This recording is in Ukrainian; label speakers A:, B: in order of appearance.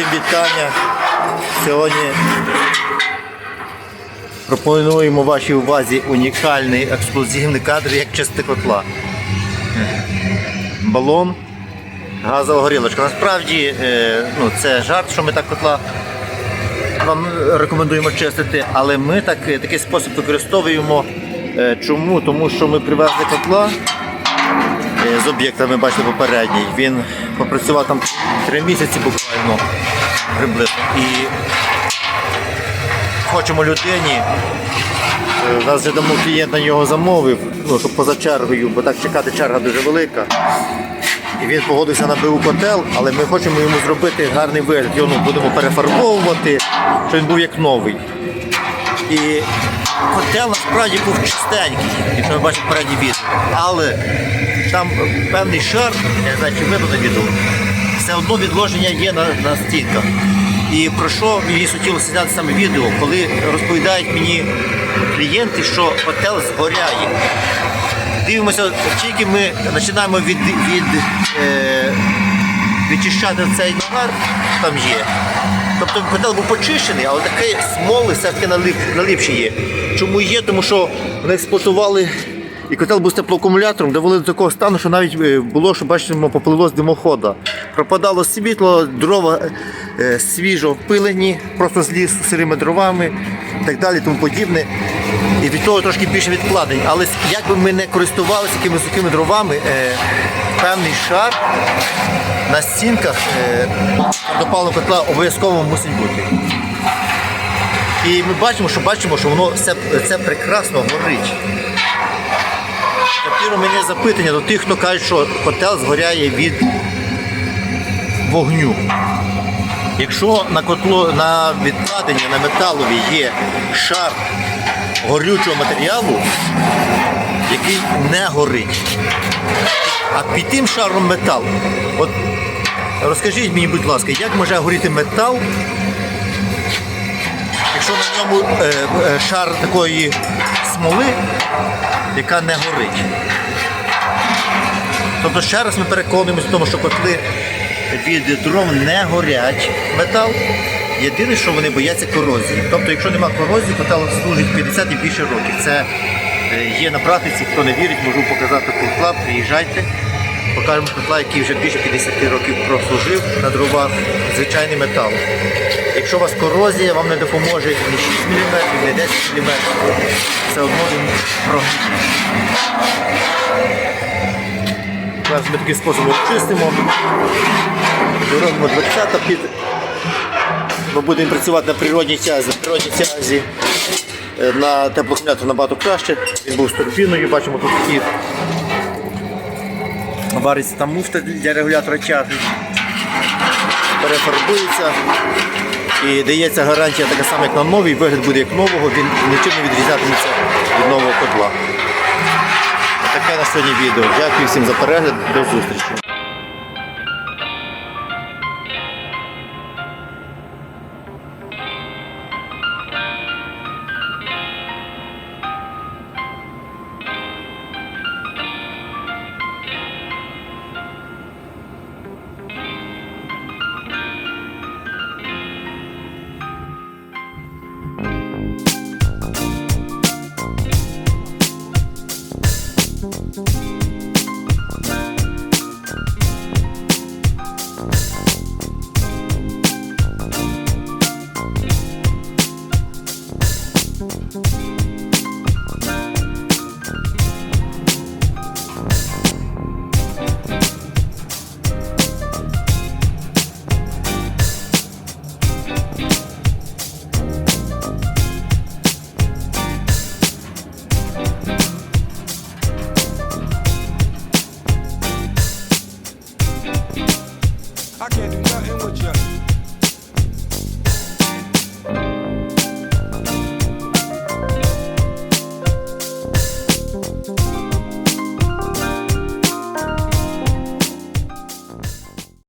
A: вітання. Сьогодні пропонуємо вашій увазі унікальний ексклюзивний кадр як части котла. Балон, газова горілочка. Насправді е, ну, це жарт, що ми так котла вам рекомендуємо чистити, але ми так, такий спосіб використовуємо. Е, Чому? Тому що ми привезли котла е, з об'єктами, бачите, попередній. Він попрацював там три місяці буквально приблизно. І хочемо людині. е, нас давно клієнт на нього замовив, ну, щоб поза чергою, бо так чекати черга дуже велика. І він погодився на БУ котел, але ми хочемо йому зробити гарний вигляд. Його ну, будемо перефарбовувати, щоб він був як новий. І котел насправді був чистенький, якщо ви бачите переднє відео. Але там певний шар, я не знаю, чи видно на відео, все одно відложення є на, на стінках. І про що мені хотілося зняти саме відео, коли розповідають мені клієнти, що котел згоряє. Дивимося, тільки ми починаємо від, від, е, відчищати цей нагар, там є. Тобто котел був почищений, але таке смоли все-таки налип, налипші є. Чому є? Тому що вони експлуатували і котел був з теплоакумулятором, довели до такого стану, що навіть е, було, що бачимо, поплило з димохода. Пропадало світло, дрова е, свіжо впилені, просто з лісу сирими дровами і так далі, тому подібне. І від того трошки більше відкладень. Але як би ми не користувалися якимись сухими дровами, е, певний шар на стінках е, допалого котла обов'язково мусить бути. І ми бачимо, що бачимо, що воно все це прекрасно горить. Тепер у мене запитання до тих, хто каже, що котел згоряє від вогню. Якщо на котло на відкладенні на металові є шар горючого матеріалу, який не горить, а під тим шаром метал. От розкажіть мені, будь ласка, як може горіти метал, якщо на ньому е, е, шар такої смоли, яка не горить. Тобто ще раз ми переконуємося в тому, що котли від дров не горять метал. Єдине, що вони бояться корозії. Тобто, якщо нема корозії, котел служить 50 і більше років. Це є на практиці, хто не вірить, можу показати котла, приїжджайте. Покажемо котла, який вже більше 50 років прослужив на дровах, звичайний метал. Якщо у вас корозія, вам не допоможе ні 6 мм, ні 10 мм. Все одно він прогніє. Зараз ми таким способом чистимо. Робимо 20 під. Ми будемо працювати на природній тязі. На природній тязі е, на теплоакумулятор набагато краще. Він був з турбіною, бачимо тут такі. Вариться там муфта для регулятора тяги. Перефарбується. І дається гарантія така сама, як на новий, вигляд буде як нового, він нічим не відрізнятиметься від нового котла. Таке на сьогодні відео. Дякую всім за перегляд. До зустрічі.
B: Música I can't do nothing with you.